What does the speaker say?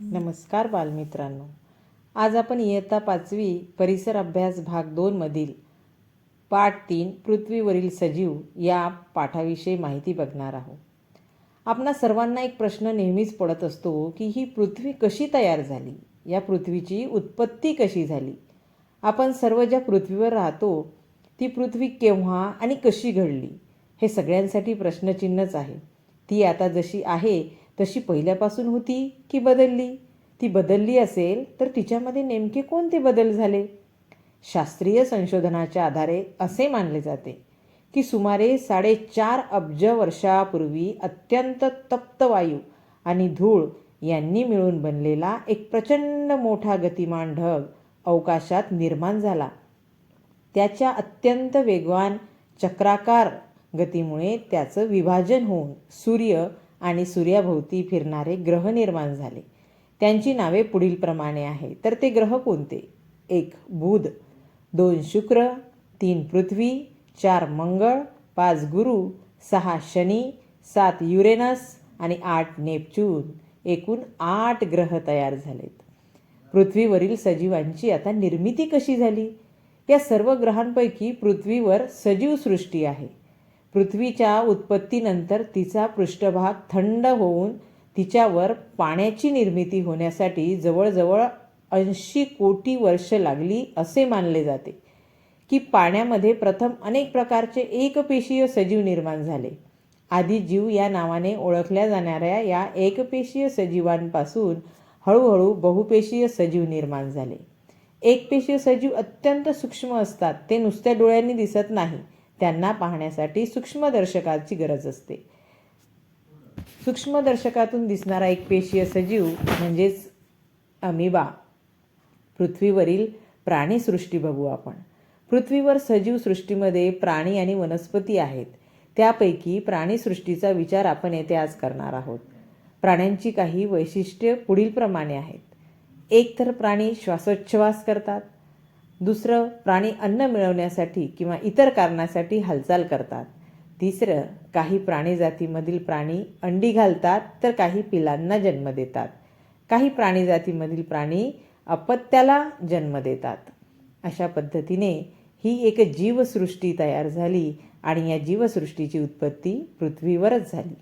नमस्कार बालमित्रांनो. आज आपण इयत्ता पाचवी परिसर अभ्यास भाग दोनमधील पाठ तीन पृथ्वीवरील सजीव या पाठाविषयी माहिती बघणार आहोत. आपणा सर्वांना एक प्रश्न नेहमीच पडत असतो की ही पृथ्वी कशी तयार झाली? या पृथ्वीची उत्पत्ती कशी झाली? आपण सर्व ज्या पृथ्वीवर राहतो ती पृथ्वी केव्हा आणि कशी घडली? हे सगळ्यांसाठी प्रश्नचिन्हच आहे. ती आता जशी आहे तशी पहिल्यापासून होती की बदलली? ती बदलली असेल तर तिच्यामध्ये नेमके कोणते बदल झाले? शास्त्रीय संशोधनाच्या आधारे असे मानले जाते की सुमारे साडेचार अब्ज वर्षापूर्वी अत्यंत तप्त वायू आणि धूळ यांनी मिळून बनलेला एक प्रचंड मोठा गतिमान ढग अवकाशात निर्माण झाला. त्याच्या अत्यंत वेगवान चक्राकार गतीमुळे त्याचं विभाजन होऊन सूर्य आणि सूर्याभोवती फिरणारे ग्रह निर्माण झाले. त्यांची नावे पुढीलप्रमाणे आहे. तर ते ग्रह कोणते? एक बुध. दोन शुक्र. तीन पृथ्वी. चार मंगळ. पाच गुरु. सहा शनी. सात युरेनस. आणि आठ नेपच्यून. एकूण आठ ग्रह तयार झालेत. पृथ्वीवरील सजीवांची आता निर्मिती कशी झाली? या सर्व ग्रहांपैकी पृथ्वीवर सजीव सृष्टी आहे. पृथ्वीच्या उत्पत्तीनंतर तिचा पृष्ठभाग थंड होऊन तिच्यावर पाण्याची निर्मिती होण्यासाठी जवळजवळ ऐंशी कोटी वर्ष लागली असे मानले जाते की पाण्यामध्ये प्रथम अनेक प्रकारचे एकपेशीय सजीव निर्माण झाले. आधी जीव या नावाने ओळखल्या जाणाऱ्या या एकपेशीय सजीवांपासून हळूहळू बहुपेशीय सजीव निर्माण झाले. एकपेशीय सजीव अत्यंत सूक्ष्म असतात ते नुसत्या डोळ्यांनी दिसत नाही त्यांना पाहण्यासाठी सूक्ष्मदर्शकाची गरज असते. सूक्ष्मदर्शकातून दिसणारा एक पेशीय सजीव म्हणजेच अमिबा. पृथ्वीवरील प्राणीसृष्टी बघू आपण. पृथ्वीवर सजीव सृष्टीमध्ये प्राणी आणि वनस्पती आहेत. त्यापैकी प्राणीसृष्टीचा विचार आपण येथे आज करणार आहोत. प्राण्यांची काही वैशिष्ट्ये पुढीलप्रमाणे आहेत. एकतर प्राणी श्वासोच्छवास करतात. दुसरं प्राणी अन्न मिळवण्यासाठी किंवा इतर कारणासाठी हालचाल करतात. तिसरं काही प्राणी जातीमधील प्राणी अंडी घालतात तर काही पिलांना जन्म देतात. काही प्राणी जातीमधील प्राणी अपत्याला जन्म देतात. अशा पद्धतीने ही एक जीवसृष्टी तयार झाली आणि या जीवसृष्टीची उत्पत्ती पृथ्वीवरच झाली.